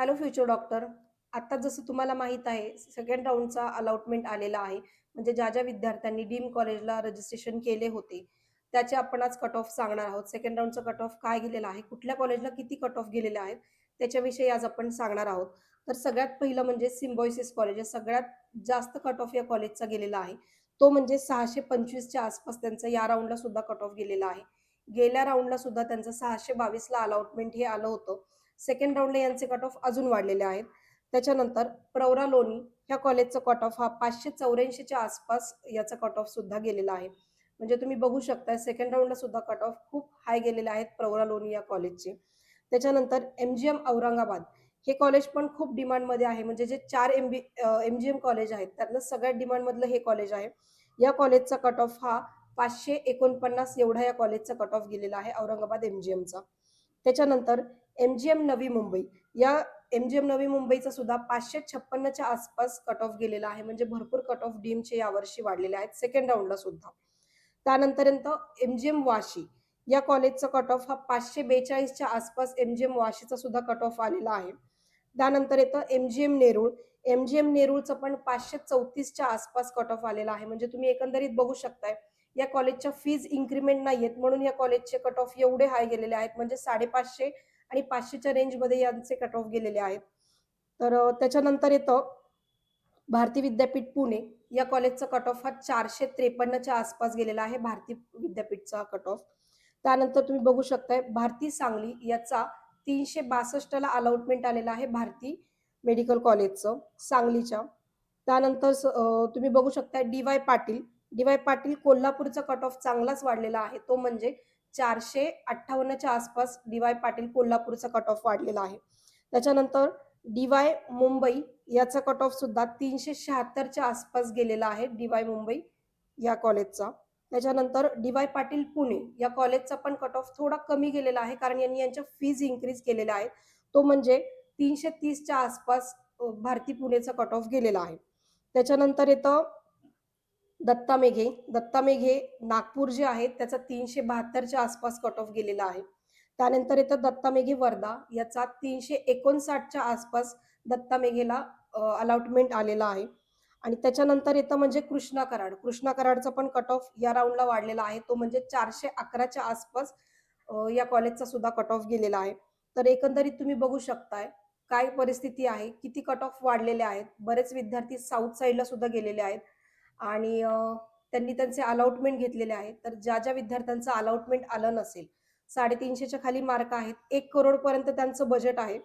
Hello future doctor आता जसं तुम्हाला माहीत आहे सेकंड राऊंडचा अलॉटमेंट आलेला आहे. म्हणजे ज्या ज्या विद्यार्थ्यांनी डीम कॉलेजला रजिस्ट्रेशन केले होते त्याचे आपण आज कट ऑफ सांगणार आहोत. सेकंड राऊंडचा कट ऑफ काय गेलेला आहे? कुठल्या कॉलेजला किती कट ऑफ गेलेले आहेत त्याच्याविषयी आज आपण सांगणार आहोत. तर सगळ्यात पहिलं म्हणजे सिम्बॉयसिस कॉलेज हे सगळ्यात जास्त कट ऑफ या कॉलेजचा गेलेला आहे. तो म्हणजे सहाशे पंचवीसच्या आसपास त्यांचा या राऊंडला सुद्धा कट ऑफ गेलेला आहे. गेल्या राऊंडला सुद्धा त्यांचं सहाशे बावीसला अलॉटमेंट हे आलं होतं. सेकंड राऊंडला यांचे कट ऑफ अजून वाढलेले आहेत. त्याच्यानंतर प्रवरा लोणी ह्या कॉलेजचा कट ऑफ हा पाचशे चौऱ्याऐंशीच्या आसपास याचा कट ऑफ सुद्धा गेलेला आहे. म्हणजे तुम्ही बघू शकता सेकंड राऊंडला सुद्धा कट ऑफ खूप हाय गेलेले आहेत प्रवरा लोणी या कॉलेजचे त्याच्यानंतर एम जी एम औरंगाबाद हे कॉलेज पण खूप डिमांडमध्ये आहे. म्हणजे जे चार M B M G M college आहेत त्यातलं सगळ्यात डिमांडमधलं हे कॉलेज आहे. या कॉलेजचा कट ऑफ हा पाचशे एकोणपन्नास एवढा या कॉलेजचा कट ऑफ गेलेला आहे औरंगाबाद एम जी एमचा त्याच्यानंतर M G M Navi Mumbai या एम जी एम नवी मुंबईचा सुद्धा पाचशे छप्पन्नच्या आसपास कट ऑफ गेलेला आहे म्हणजे भरपूर कट ऑफ डीमचे यावर्षी वाढलेले आहेत सेकंड राऊंडला सुद्धा. त्यानंतर एम जी एम वाशी या कॉलेजचा कट ऑफ हा पाचशे बेचाळीसच्या आसपास एम जी एम वाशीचा सुद्धा कट ऑफ आलेला आहे. त्यानंतर येतं M G M Nerul. M G M नेरूळचं पण पाचशे चौतीसच्या आसपास कट ऑफ आलेला आहे. म्हणजे तुम्ही एकंदरीत बघू शकताय या कॉलेजच्या फीज इन्क्रीमेंट नाही आहेत म्हणून या कॉलेजचे कट ऑफ एवढे हाय गेलेले आहेत. म्हणजे साडेपाचशे आणि पाचशेच्या रेंजमध्ये यांचे कट ऑफ गेलेले आहेत. तर त्याच्यानंतर येतं भारती विद्यापीठ पुणे. या कॉलेजचा कट ऑफ हा चारशे त्रेपन्नच्या आसपास गेलेला आहे. भारती विद्यापीठचा कट ऑफ त्यानंतर तुम्ही बघू शकताय भारती सांगली याचा तीनशे बासष्टला अलॉटमेंट आलेला आहे भारती मेडिकल कॉलेजचं सांगलीच्या. त्यानंतर तुम्ही बघू शकता D Y Patil. D Y Patil कोल्हापूरचा कट ऑफ चांगलाच वाढलेला आहे. तो म्हणजे चारशे अठ्ठावन्नच्या आसपास डी वाय पाटील कोल्हापूरचा कट ऑफ वाढलेला आहे. त्याच्यानंतर डी वाय मुंबई याचा कट ऑफ सुद्धा तीनशे शहात्तरच्या आसपास गेलेला आहे डी वाय मुंबई या कॉलेजचा त्याच्यानंतर डी वाय पाटील पुणे या कॉलेजचा पण कट ऑफ थोडा कमी गेलेला आहे कारण यांनी यांच्या फीज इन्क्रीज केलेल्या आहेत. तो म्हणजे तीनशे तीसच्या आसपास भारती पुणेचा कट ऑफ गेलेला आहे. त्याच्यानंतर येतं दत्ता मेघे. दत्ता मेघे नागपूर जे आहे त्याचा तीनशे बहात्तरच्या आसपास कट ऑफ गेलेला आहे. त्यानंतर येतं दत्ता मेघे वर्धा. याचा तीनशे एकोणसाठच्या आसपास दत्ता मेघेला अलॉटमेंट आलेला आहे. आणि त्याच्यानंतर येतं म्हणजे कृष्णा कराड. कृष्णा कराडचा पण कट ऑफ या राऊंडला वाढलेला आहे. तो म्हणजे चारशे अकराच्या आसपास या कॉलेजचा सुद्धा कट ऑफ गेलेला आहे. तर एकंदरीत तुम्ही बघू शकताय काय परिस्थिती आहे किती कट ऑफ वाढलेले आहेत बरेच विद्यार्थी साऊथ साईडला सुद्धा गेलेले आहेत. आणि त्यांनी त्यांचे अलाउटमेंट घेतलेले आहेत तर ज्या ज्या विद्यार्थ्यांचं अलाउटमेंट आलं नसेल साडेतीनशेच्या खाली मार्क आहेत. एक करोडपर्यंत त्यांचं बजेट आहे.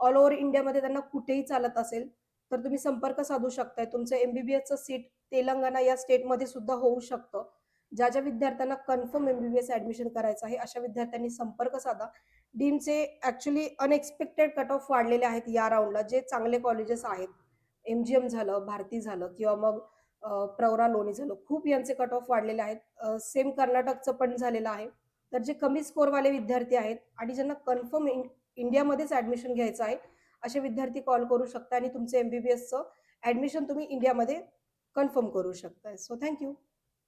ऑल ओव्हर इंडियामध्ये त्यांना कुठेही चालत असेल तर तुम्ही संपर्क साधू शकताय. तुमचं एमबीबीएसचं सीट तेलंगणा या स्टेटमध्ये सुद्धा होऊ शकतं. ज्या ज्या विद्यार्थ्यांना कन्फर्म एमबीबीएस ऍडमिशन करायचं आहे अशा विद्यार्थ्यांनी संपर्क साधा. डीमचे ऍक्च्युली अनएक्सपेक्टेड कट ऑफ वाढलेले आहेत या राऊंडला जे चांगले कॉलेजेस आहेत. एम जी एम झालं भारती झालं किंवा मग प्रवरा लोणी झालं. खूप यांचे कट ऑफ वाढलेले आहेत. सेम कर्नाटकचं पण झालेलं आहे. तर जे कमी स्कोरवाले विद्यार्थी आहेत आणि ज्यांना कन्फर्म इंडियामध्येच ऍडमिशन घ्यायचं आहे असे विद्यार्थी कॉल करू शकता आणि तुमचं एमबीबीएसचं ऍडमिशन तुम्ही इंडियामध्ये कन्फर्म करू शकता सो थँक्यू